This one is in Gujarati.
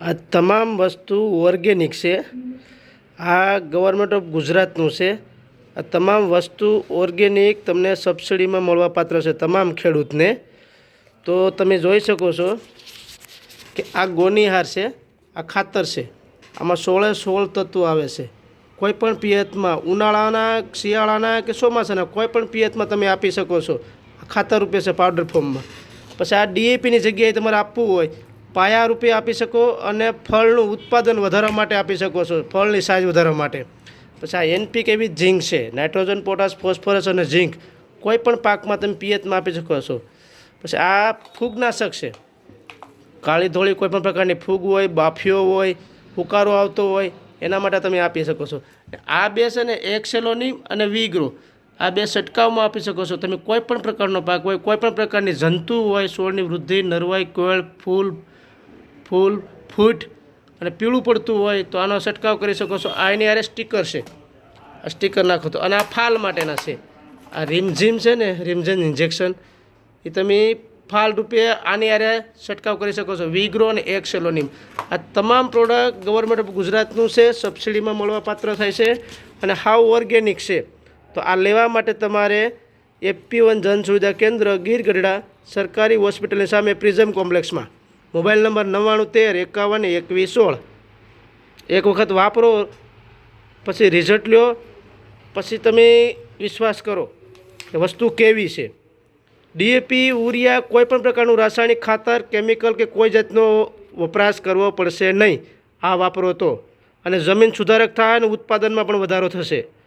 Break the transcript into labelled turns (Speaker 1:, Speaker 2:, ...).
Speaker 1: આ તમામ વસ્તુ ઓર્ગેનિક છે. આ ગવર્મેન્ટ ઓફ ગુજરાતનું છે. આ તમામ વસ્તુ ઓર્ગેનિક તમને સબસિડીમાં મળવાપાત્ર છે તમામ ખેડૂતને. તો તમે જોઈ શકો છો કે આ ગોનીહાર છે, આ ખાતર છે. આમાં સોળે સોળ તત્વો આવે છે. કોઈ પણ પિયતમાં ઉનાળાના, શિયાળાના કે ચોમાસાના કોઈ પણ પિયતમાં તમે આપી શકો છો. ખાતર રૂપે છે પાવડર ફોર્મમાં પછી આ ડીએપીની જગ્યાએ તમારે આપવું હોય, પાયા રૂપે આપી શકો અને ફળનું ઉત્પાદન વધારવા માટે આપી શકો છો, ફળની સાઇઝ વધારવા માટે. પછી આ એનપી કેવી ઝીંક છે નાઇટ્રોજન પોટાશ ફોસ્ફરસ અને ઝીંક કોઈ પણ પાકમાં તમે પિયતમાં આપી શકો છો. પછી આ ફૂગનાશક છે. કાળી ધોળી કોઈ પણ પ્રકારની ફૂગ હોય, બાફીઓ હોય, હુકારો આવતો હોય, એના માટે તમે આપી શકો છો. આ બે છે ને એક્સેલોની અને વીગ્રો આ બે છંટકાવમાં આપી શકો છો. તમે કોઈ પણ પ્રકારનો પાક હોય, કોઈ પણ પ્રકારની જંતુ હોય, છોડની વૃદ્ધિ, નરવાઈ કોળ ફૂલ ફૂલ, ફૂટ અને પીળું પડતું હોય તો આનો છંટકાવ કરી શકો છો. આ એની આરે સ્ટીકર છે. આ સ્ટીકર નાખો તો. અને આ ફાલ માટેના છે. આ રીમઝીમ છે ને, રીમઝીમ ઇન્જેક્શન, એ તમે ફાલ રૂપે આની આરે છંટકાવ કરી શકો છો. વીગ્રો અને એક્સેલોનિમ. આ તમામ પ્રોડક્ટ ગવર્મેન્ટ ઓફ ગુજરાતનું છે. સબસિડીમાં મળવા પાત્ર થાય છે. અને હાવ ઓર્ગેનિક છે. તો આ લેવા માટે તમારે એપી વન જન સુવિધા કેન્દ્ર ગીર ગઢડા સરકારી હોસ્પિટલની સામે પ્રિઝમ કોમ્પ્લેક્સમાં. મોબાઈલ નંબર નવ્વાણું, તેર, એકાવન, એકવીસ, સોળ. એક વખત વાપરો, પછી રિઝલ્ટ લ્યો, પછી તમે વિશ્વાસ કરો કે વસ્તુ કેવી છે. ડીએપી ઉરિયા કોઈ પણ પ્રકારનું રાસાયણિક, ખાતર, કેમિકલ કે કોઈ જાતનો વપરાશ કરવો પડશે નહીં. આ વાપરો તો. અને જમીન સુધારક થાય અને ઉત્પાદનમાં પણ વધારો થશે.